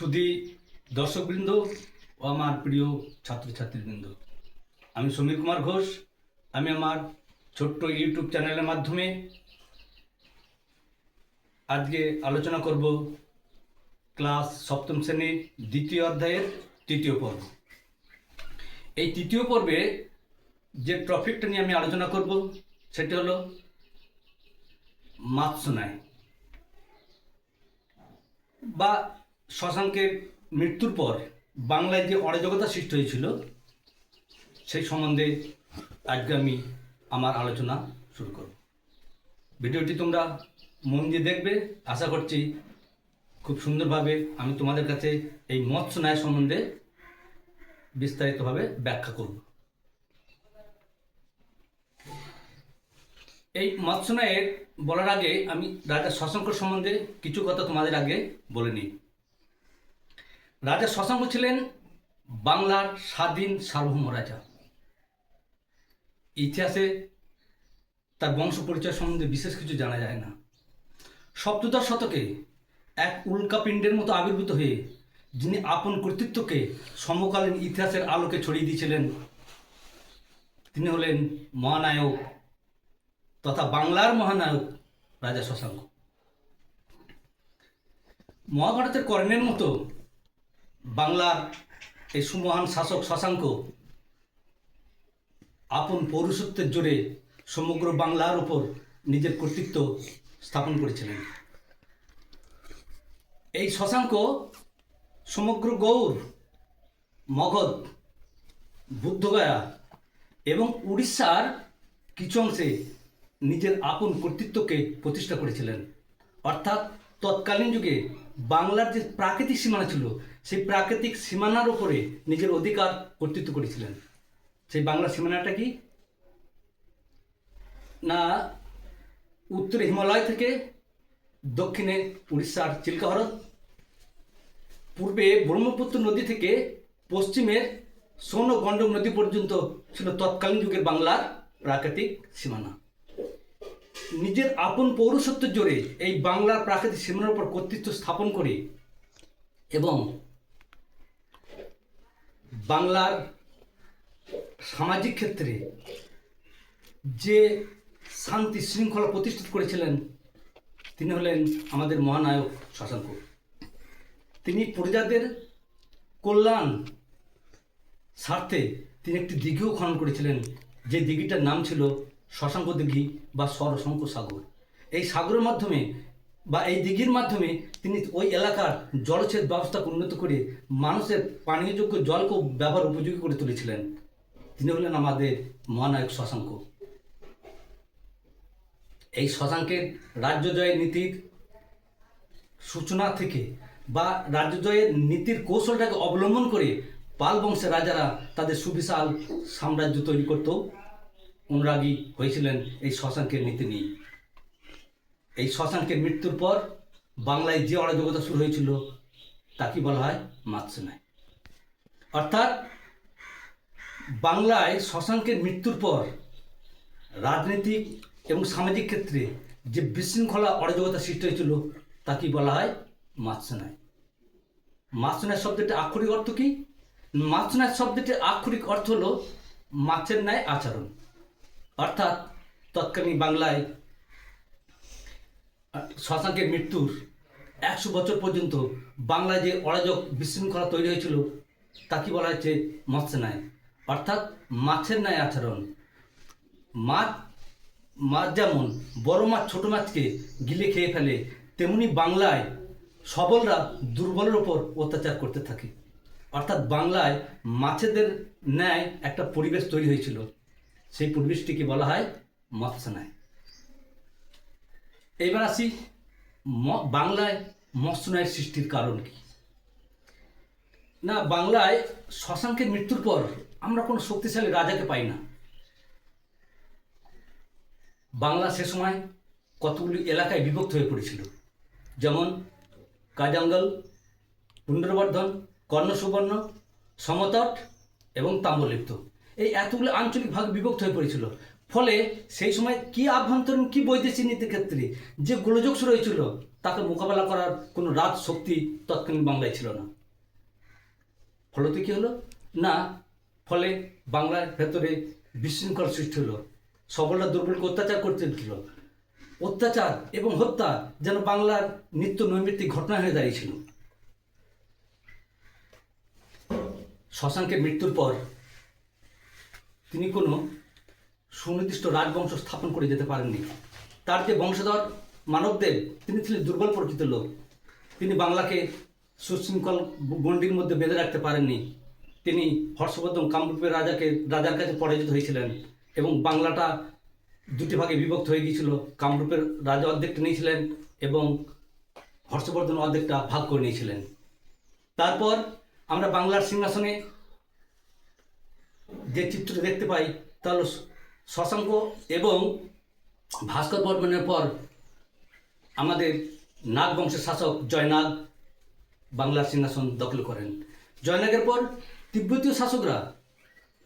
সুধী দর্শকবৃন্দ ও আমার প্রিয় ছাত্রছাত্রীবৃন্দ। আমি সমীর কুমার ঘোষ। আমি আমার ছোট্ট ইউটিউব চ্যানেলের মাধ্যমে আজকে আলোচনা করব ক্লাস সপ্তম শ্রেণির দ্বিতীয় অধ্যায়ের তৃতীয় পর্ব। এই তৃতীয় পর্বে যে টপিকটা নিয়ে আমি আলোচনা করব সেটি হলো মাতসোনায় বা শশাঙ্কের মৃত্যুর পর বাংলায় যে অরাজকতা সৃষ্টি হয়েছিল, সেই সম্বন্ধে আজকে আমি আমার আলোচনা শুরু করব। ভিডিওটি তোমরা মন দিয়ে দেখবে। আশা করছি খুব সুন্দরভাবে আমি তোমাদের কাছে এই মৎস্য ন্যায় সম্বন্ধে বিস্তারিতভাবে ব্যাখ্যা করব। এই মৎস্য ন্যায়ের বলার আগে আমি রাজা শশাঙ্ক সম্বন্ধে কিছু কথা তোমাদের আগে বলে নিই। রাজা শশাঙ্ক ছিলেন বাংলার স্বাধীন সার্বভৌম রাজা। ইতিহাসে তার বংশ পরিচয় সম্বন্ধে বিশেষ কিছু জানা যায় না। সপ্তদশ শতকে এক উল্কাপিণ্ডের মতো আবির্ভূত হয়ে যিনি আপন কর্তৃত্বকে সমকালীন ইতিহাসের আলোকে ছড়িয়ে দিয়েছিলেন, তিনি হলেন মহানায়ক তথা বাংলার মহানায়ক রাজা শশাঙ্ক মহাভারতের কর্ণের মতো বাংলার এই সুমহান শাসক শশাঙ্ক আপন পৌরুষত্বের জোরে সমগ্র বাংলার উপর নিজের কর্তৃত্ব স্থাপন করেছিলেন। এই শশাঙ্ক সমগ্র গৌর, মগধ, বুদ্ধগয়া এবং উড়িষ্যার কিছু অংশে নিজের আপন কর্তৃত্বকে প্রতিষ্ঠা করেছিলেন। অর্থাৎ তৎকালীন যুগে বাংলার যে প্রাকৃতিক সীমানা ছিল সেই প্রাকৃতিক সীমানার উপরে নিজের অধিকার কর্তৃত্ব করেছিলেন। সেই বাংলার সীমানাটা কি? না, উত্তরে হিমালয় থেকে দক্ষিণে উড়িষ্যার চিল্কা হ্রদ পূর্বে ব্রহ্মপুত্র নদী থেকে পশ্চিমের সোন গণ্ডক নদী পর্যন্ত ছিল তৎকালীন যুগের বাংলার প্রাকৃতিক সীমানা। নিজের আপন পৌরসত্বের জোরে এই বাংলার প্রাকৃতিক সীমানার উপর কর্তৃত্ব স্থাপন করে এবং বাংলার সামাজিক ক্ষেত্রে যে শান্তি শৃঙ্খলা প্রতিষ্ঠিত করেছিলেন, তিনি হলেন আমাদের মহানায়ক শশাঙ্ক। তিনি প্রজাদের কল্যাণ স্বার্থে তিনি একটি দিঘিও খনন করেছিলেন, যে দিঘিটার নাম ছিল শশাঙ্ক দিঘি বা সরশঙ্ক সাগর এই সাগরের মাধ্যমে বা এই দিঘির মাধ্যমে তিনি ওই এলাকার জলসেচ ব্যবস্থাকে উন্নত করে মানুষের পানীয়যোগ্য জলকে ব্যবহার উপযোগী করে তুলেছিলেন। তিনি হলেন আমাদের মহানায়ক শশাঙ্ক। এই শশাঙ্কের রাজ্য জয়ের নীতির সূচনা থেকে বা রাজ্য জয়ের নীতির কৌশলটাকে অবলম্বন করে পাল বংশের রাজারা তাদের সুবিশাল সাম্রাজ্য তৈরি করতেও অনুরাগী হয়েছিলেন এই শশাঙ্কের নীতি নিয়ে। এই শশাঙ্কের মৃত্যুর পর বাংলায় যে অরাজকতা শুরু হয়েছিল তাকে বলা হয়? মাতসেনায় অর্থাৎ বাংলায় শশাঙ্কের মৃত্যুর পর রাজনৈতিক এবং সামাজিক ক্ষেত্রে যে বিশৃঙ্খলা, অরাজকতা সৃষ্টি হয়েছিল তাকে বলা হয়? মাতসেনায় মাতসেনায় শব্দটির আক্ষরিক অর্থ কি? মাতসেনায় শব্দটির আক্ষরিক অর্থ হলো মাছের ন্যায় আচরণ। অর্থাৎ তৎকালীন বাংলায় শশাঙ্কের মৃত্যুর একশো বছর পর্যন্ত বাংলায় যে অরাজক বিশৃঙ্খলা তৈরি হয়েছিল তাকে বলা হচ্ছে মৎস্যনায় অর্থাৎ মাছের ন্যায় আচরণ। মাছ মাছ যেমন বড় মাছ, ছোট মাছকে গিলে খেয়ে ফেলে, তেমনি বাংলায় সবলরা দুর্বলের ওপর অত্যাচার করতে থাকে। অর্থাৎ বাংলায় মাছেদের ন্যায় একটা পরিবেশ তৈরি হয়েছিল। সেই পরিবেশটিকে বলা হয় মৎস্যনায় এবার আসি বাংলায় মৎস্যনায়ের সৃষ্টির কারণ কি? না, বাংলায় শশাঙ্কের মৃত্যুর পর আমরা কোনো শক্তিশালী রাজাকে পাই না। বাংলা সে সময় কতগুলি এলাকায় বিভক্ত হয়ে পড়েছিল? যেমন কাজাঙ্গল পুণ্ড্রবর্ধন কর্ণসুবর্ণ, সমতট এবং তাম্রলিপ্ত। এই এতগুলো আঞ্চলিক ভাগ বিভক্ত হয়ে পড়েছিল। ফলে সেই সময় কি আভ্যন্তরীণ, কি বৈদেশিক নীতির ক্ষেত্রে যে গোলযোগ শুরু হয়েছিল তাকে মোকাবেলা করার কোনো রাজ শক্তি তৎকালীন বাংলায় ছিল না। ফলত কি হলো? না, ফলে বাংলার ভেতরে বিশৃঙ্খল সৃষ্টি হলো। সবলরা দুর্বলকে অত্যাচার করতে দিল অত্যাচার এবং হত্যা যেন বাংলার নিত্য নৈমিত্তিক ঘটনা হয়ে দাঁড়িয়েছিল। শশাঙ্কের মৃত্যুর পর তিনি কোনো সুনির্দিষ্ট রাজবংশ স্থাপন করে যেতে পারেননি। তার যে বংশধর মানবদেব, তিনি ছিলেন দুর্বল প্রকৃতির লোক। তিনি বাংলাকে সুশৃঙ্খল গণ্ডির মধ্যে বেঁধে রাখতে পারেননি। তিনি হর্ষবর্ধন কামরূপের রাজাকে, রাজার কাছে পরাজিত হয়েছিলেন এবং বাংলাটা দুটি ভাগে বিভক্ত হয়ে গিয়েছিল। কামরূপের রাজা অর্ধেকটা নিয়েছিলেন এবং হর্ষবর্ধন অর্ধেকটা ভাগ করে নিয়েছিলেন। তারপর আমরা বাংলার সিংহাসনে যে চিত্রটি দেখতে পাই তা শশাঙ্ক এবং ভাস্কর বর্মনের পর আমাদের নাগ বংশের শাসক জয়নাগ বাংলার সিংহাসন দখল করেন। জয়নাগের পর তিব্বতীয় শাসকরা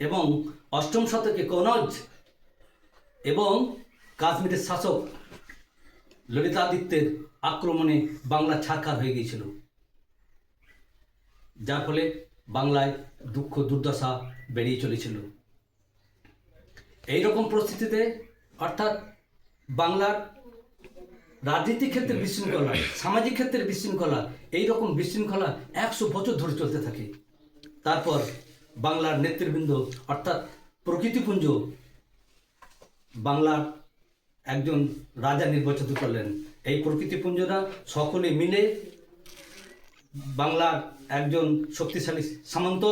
এবং অষ্টম শতকে কনজ এবং কাশ্মীরের শাসক ললিতাদিত্যের আক্রমণে বাংলা ছাড়খার হয়ে গিয়েছিল। যার ফলে বাংলায় দুঃখ দুর্দশা বেরিয়ে চলেছিল। এই রকম পরিস্থিতিতে, অর্থাৎ বাংলার রাজনীতিক ক্ষেত্রে বিশৃঙ্খলা, সামাজিক ক্ষেত্রে বিশৃঙ্খলা এই রকম বিশৃঙ্খলা একশো বছর ধরে চলতে থাকে। তারপর বাংলার নেতৃবৃন্দ, অর্থাৎ প্রকৃতিপুঞ্জ, বাংলার একজন রাজা নির্বাচিত করলেন। এই প্রকৃতিপুঞ্জরা সকলে মিলে বাংলার একজন শক্তিশালী সামন্ত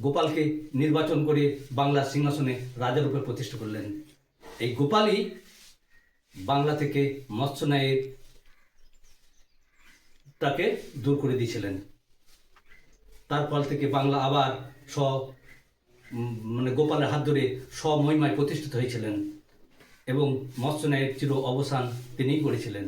গোপালকে নির্বাচন করে বাংলার সিংহাসনে রাজারূপে প্রতিষ্ঠা করলেন। এই গোপালই বাংলা থেকে মৎস্যনায়ের তাকে দূর করে দিয়েছিলেন। তার ফল থেকে বাংলা আবার স্ব মানে গোপালের হাত ধরে স্বমহিমায় প্রতিষ্ঠিত হয়েছিলেন এবং মৎস্যনায়ের চির অবসান তিনিই করেছিলেন।